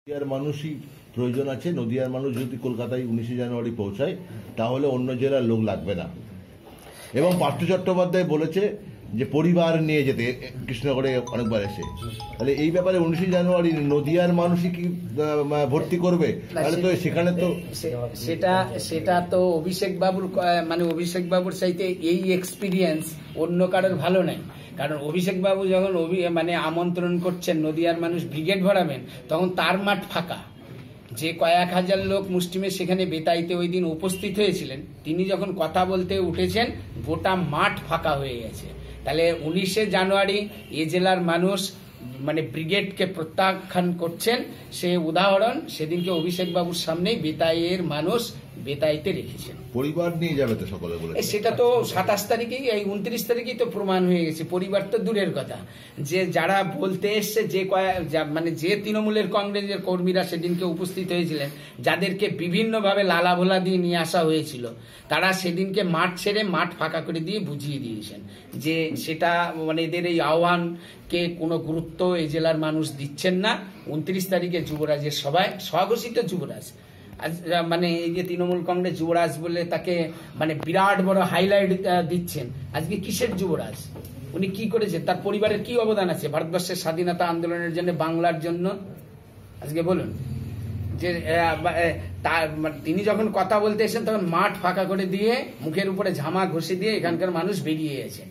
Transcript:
নদিয়ার মানুষই প্রয়োজন আছে। নদিয়ার মানুষ যদি কলকাতায় উনিশে জানুয়ারি পৌঁছায়, তাহলে অন্য জেলার লোক লাগবে না। এবং পার্থ চট্টোপাধ্যায় বলেছে যে পরিবার নিয়ে যেতে কৃষ্ণগড়ে অনেকবার এসে। তাহলে এই ব্যাপারে উনিশে জানুয়ারি নদিয়ার মানুষই কি ভর্তি করবে? তাহলে তো সেখানে তো সেটা সেটা তো অভিষেক বাবুর মানে অভিষেক বাবুর চাইতে এই এক্সপিরিয়েন্স অন্য কারোর ভালো নাই। কারণ অভিষেক বাবু যখন মানে আমন্ত্রণ করছেন নদিয়ার মানুষ ব্রিগেড ভরাবেন তখন তার মাঠ ফাঁকা। যে কয়েক হাজার লোক মুষ্টিমে সেখানে বেতাইতে ওই দিন উপস্থিত হয়েছিলেন তিনি যখন কথা বলতে উঠেছেন গোটা মাঠ ফাঁকা হয়ে গেছে। তাহলে উনিশে জানুয়ারি এ জেলার মানুষ মানে ব্রিগেডকে প্রত্যাখ্যান করছেন। সে উদাহরণ, সেদিনকে অভিষেকবাবুর সামনেই বিতাইয়ের মানুষ বেতাইতে রেখেছেন। পরিবার নিয়ে যাবে তো সকলে বলে সেটা তো সাতাশ তারিখেই এই উনত্রিশ তারিখেই তো প্রমাণ হয়ে গেছে। পরিবার তো দূরের কথা। যে যারা বলতে এসছে যে মানে যে তৃণমূলের কংগ্রেসের কর্মীরা সেদিনকে উপস্থিত হয়েছিলেন যাদেরকে বিভিন্নভাবে লালা ভোলা দিয়ে নিয়ে আসা হয়েছিল তারা সেদিনকে মাঠ ছেড়ে মাঠ ফাঁকা করে দিয়ে বুঝিয়ে দিয়েছেন যে সেটা মানে এদের এই আহ্বানকে কোনো গুরুত্ব এই জেলার মানুষ দিচ্ছেন না। উনত্রিশ তারিখে যুবরাজের সভায় স্বঘোষিত যুবরাজ মানে এই যে তৃণমূল কংগ্রেস যুবরাজ বলে তাকে মানে বিরাট বড় হাইলাইট দিচ্ছেন। আজকে কিসের যুবরাজ? উনি কি করেছেন তার পরিবারের কি অবদান আছে? ভারতবর্ষের স্বাধীনতা আন্দোলনের জন্য, বাংলার জন্য? আজকে বলুন। যে তিনি যখন কথা বলতে এসেছেন, তখন মাঠ ফাঁকা করে দিয়ে, মুখের উপরে ঝামা ঘষে দিয়ে এখানকার মানুষ বেরিয়ে গেছেন